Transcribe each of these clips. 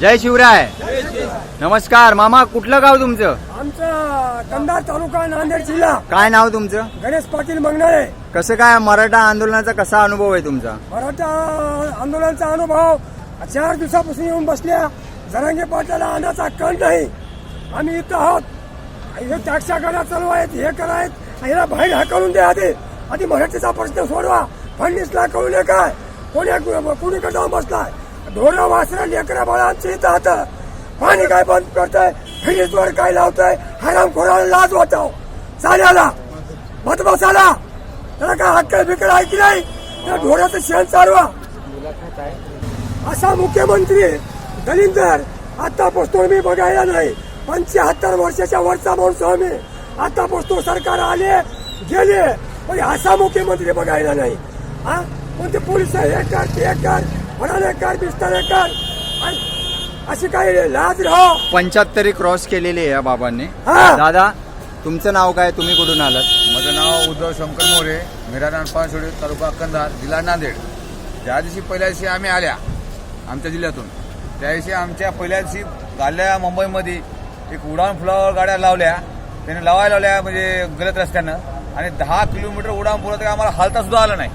जय शिवराय. नमस्कार मामा कुठलं गाव तुमचं? आमचा कंधार तालुका नांदेड जिल्हा. काय नाव तुमचं? गणेश पाटील मंगनाळे. कसं काय मराठा आंदोलनाचा कसा अनुभव आहे तुमचा? मराठा आंदोलनाचा अनुभव चार दिवसापासून येऊन बसल्या जरांगे पाटलाला आणाचा कण नाही. आम्ही इथं आहोत. हे टॅक्सा गाड्या चालू आहेत हे करायत ह्याला बाहेर हाकलून द्या आधी. आधी मराठीचा प्रश्न सोडवा. फडणीसला कळू नये काय? कोणी कुणीकडे जाऊन बसलाय? ढोरा वासरा लेकरा बाळांची इथं आता. पाणी काय बंद करताय? फ्रीजवर काय लावताय? हराम खोराला लाज वाटाव. चाल्याला मत बसाला त्याला काय हक्क बिकड आहे की नाही? त्या ढोराचं शेण चालवा. असा मुख्यमंत्री दलिंदर आतापासून मी बघायला नाही. पंच्याहत्तर वर्षाच्या वरचा माणूस आम्ही. आतापासून सरकार आले गेले पण असा मुख्यमंत्री बघायला नाही. हा? कोणते पोलीस हे कर ते कर म्हणाले कर बिस्तर कर. आणि अशी काही लाज राहो. पंच्याहत्तरी क्रॉस केलेली आहे या बाबांनी. हा. दादा तुमचं नाव काय? तुम्ही कुठून आलात? माझं नाव उद्धव शंकर मोरे मिरादान पानसोडे तालुका कंधार जिल्हा नांदेड. ज्या दिवशी पहिल्या दिवशी आम्ही आल्या आमच्या जिल्ह्यातून त्या दिवशी आमच्या पहिल्या दिवशी गाल्या मुंबईमध्ये एक उडान फुलावर गाड्या लावल्या. त्याने लावायला लावल्या म्हणजे गलत रस्त्यानं. आणि दहा किलोमीटर उडान फुलं तरी आम्हाला हालता सुद्धा आलं नाही.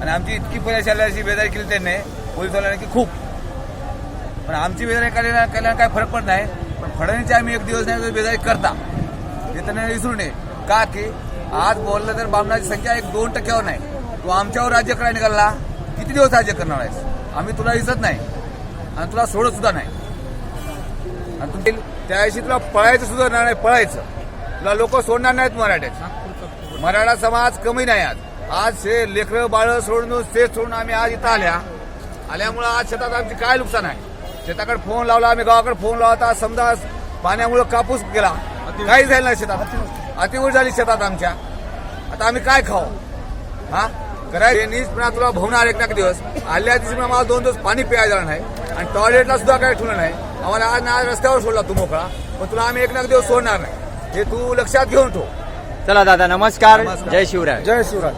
आणि आमची इतकी पहिल्या आल्या अशी बेदारी केली त्यांनी पोलिसवाल्याने की खूप. पण आमची बेदारी केल्यानं केल्यानं काय फरक पडत नाही. पण फडणवीसची आम्ही एक दिवस नाही बेदारी करता. हे त्यांना विसरू नये. का की आज बोललं तर बामणाची संख्या एक दोन टक्क्यावर नाही. तू आमच्यावर राज्य करायला निघाला. किती दिवस राज्य करणार आहेस? आम्ही तुला दिसत नाही. आणि तुला सोडत सुद्धा नाही. आणि तुम्ही त्या दिवशी तुला पळायचं सुद्धा नाही पळायचं. तुला लोक सोडणार नाहीत मराठ्यात. मराठा समाज कमी नाही आज. आज हे लेकरं बाळ सोडून ते सोडून आम्ही आज इथं आल्या. आल्यामुळं आज शेतात आमची काय नुकसान आहे? शेताकडे फोन लावला आम्ही गावाकडे फोन लावता समजा पाण्यामुळे कापूस गेला. काही झालं नाही शेतात. अतिवृष्टी झाली शेतात आमच्या. आता आम्ही काय खाऊ? हा? करायचे पुन्हा तुला भवणार एक ना दिवस. आल्या दिवशी पण आम्हाला दोन दिवस पाणी प्यायला नाही. आणि टॉयलेटला सुद्धा काय ठेवलं नाही. आम्हाला आज ना रस्त्यावर सोडला तू मोकळा. पण तुला आम्ही एक ना दिवस सोडणार नाही. हे तू लक्षात घेऊन ठेव. चला दादा नमस्कार. जय शिवराय. जय शिवराय.